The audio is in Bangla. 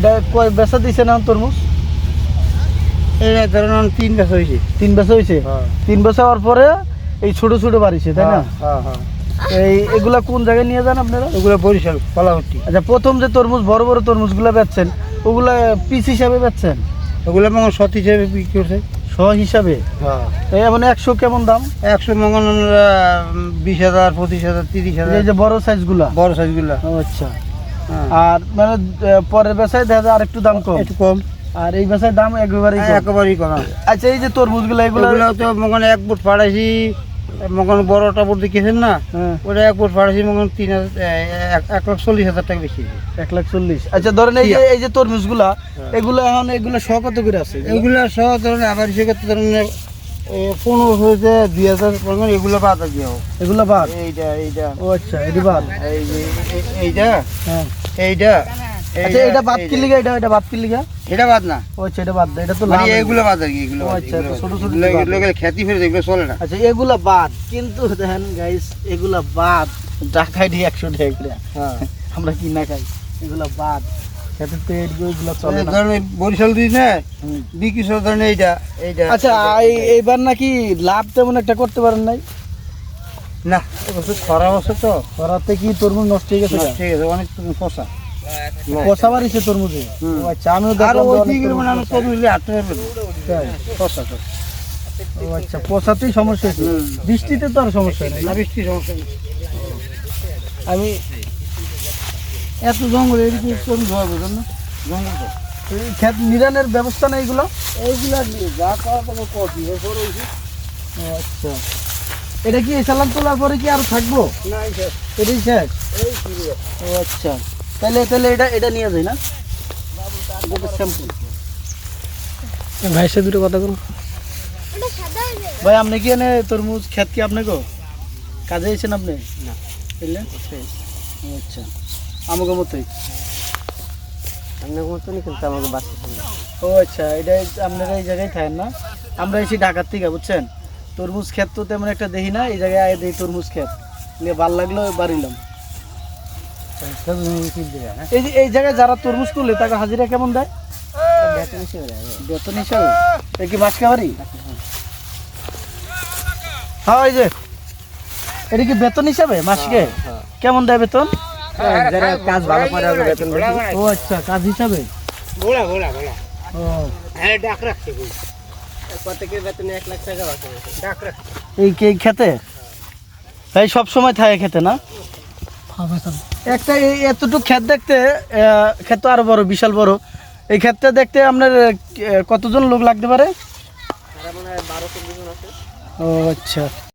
এটা কয় বেচা দিছে না তরমুজ? ধরেন তিন বছর হয়েছে তিন বছর হয়েছে হ্যাঁ। তিন বছর হওয়ার পরে এই ছোট ছোট বাড়িছে তাই না? হ্যাঁ হ্যাঁ এই এগুলা কোন জায়গায় নিয়ে যান আপনারা? ওগুলো বরিশাল কলাহট্টি আচ্ছা প্রথম যে তরমুজ বড় বড় তরমুজগুলো বেচছেন ওগুলা পিস হিসাবে বেচছেন? ওগুলো মঙ্গল সত হিসেবে বিক্রি করছে। শ হিসাবে? হ্যাঁ। এই মানে একশো কেমন দাম? একশো মঙ্গল বিশ হাজার পঁচিশ হাজার তিরিশ হাজার এই যে বড় সাইজগুলা বড় সাইজগুলো আচ্ছা। আর মানে পরের বেচায় দেখা যায় আরেকটু দাম কম। একটু কম। আর এই বেচায় দাম একেবারেই কম। একেবারেই কম আচ্ছা এই যে তরমুজগুলো এগুলো তো মগন এক ফুট ফাড়াইছি মগন বড়টা বুট দেখেছেন না হ্যাঁ, ওটা এক ফুট ফাড়াইছি মগন তিন এক- লাখ চল্লিশ হাজার টাকা বেশি। এক লাখ চল্লিশ। আচ্ছা ধরেন এই যে এই যে তরমুজগুলা হ্যাঁ। এগুলো এখন এগুলো শ কত করে আছে? এগুলো সব ধরনের আবার সেক্ষেত্রে ধরনের পনেরো হয়েছে দুই হাজার পরিমাণ এগুলো বাদ দিয়ে হোক এগুলো বাদ? এইটা এইটা। ও আচ্ছা এটি বাদ। এই যে এ- এইটা? হ্যাঁ। এইটা? আচ্ছা এটা বাদ কি লিগা? এটা এটা বাদ কি লিগা? এটা বাদ না। ও আচ্ছা এটা বাদ এটা তো মানে এগুলো বাদ আর কি এগুলো আচ্ছা, ছোট ছোট গেলে খ্যাতি ফেরে এগুলো চলে না। আচ্ছা এগুলা বাদ। কিন্তু দেখেন গাইস এগুলা বাদ। ঢাকায় দিয়ে একশো টাকা হ্যাঁ। আমরা কি না খাই? এগুলা বাদ। খেতে তো এগুলো চলে না। ধরেন বরিশাল দিই না। বিক্রি ধরেন এইটা এইটা। আচ্ছা এই- এইবার নাকি লাভ তেমন একটা করতে পারেন নাই? না এবছর খরা বছর তো। করাতে কি তরমুজ নষ্ট হয়ে গেছে? ঠিক আছে অনেক তুমি ফসা পচা বাড়িছে তরমুজে? হুম। আচ্ছা আমিও আর দেখলাম ওই দিকে মানে আমি পচা। তো। ও আচ্ছা পচাতেই সমস্যা হয়েছে। হুম। বৃষ্টিতে তো আর সমস্যা নেই। না বৃষ্টি সমস্যা নেই। আমি এত জঙ্গল এদিকে কোন ধোয়া বুঝলেন না। জঙ্গল তো। এই ক্ষেত নিরানের ব্যবস্থা নেই এগুলো? এইগুলা নিয়ে যা করা তোমার হয়েছে আচ্ছা। এটা কি সালাম তোলার পরে কি আর থাকব? না এটাই শেষ ও আচ্ছা। তাহলে তাহলে এটা এটা নিয়ে যায় না? ভাইয়ের সাথে দুটো কথা বলো। ভাই আপনি কি এনে তরমুজ খেত কি আপনাকে কাজে এসেছেন আপনি? না। আচ্ছা। আমাকে মতোই। আপনার মতনই কিন্তু আমাকে বাঁচতে ও আচ্ছা এটা আপনারা এই জায়গায় থাকেন না? আমরা এসে ঢাকার থেকে বুঝছেন? তরমুজ ক্ষেত তো তেমন একটা দেখি না এই জায়গায় আয় দেখি তরমুজ ক্ষেত। নিয়ে ভালো লাগল বাড়িলাম এই যে এই জায়গায় যারা তরমুজ তুলে তাকে হাজিরা কেমন দেয়? বেতন হিসাবে এ কি মাছ খাবারই? হ্যাঁ এই যে। এটা কি বেতন হিসাবে মাসকে কেমন দেয় বেতন? যারা কাজ ভালো করে হবে বেতন বেশি। ও আচ্ছা কাজ হিসাবে? গোলা গোলা গোলা ও। হ্যাঁ ডাক রাখছে কই প্রত্যেকের বেতন এক লাখ টাকা বাঁচা ডাক রাখছে। এই কে খেতে? তাই সব সময় থাকে খেতে না? একটা এই এতটুকু ক্ষেত দেখতে ক্ষেত আরও বড় বিশাল বড়। এই ক্ষেতটা দেখতে আপনার কতজন লোক লাগতে পারে? হয় ও আচ্ছা।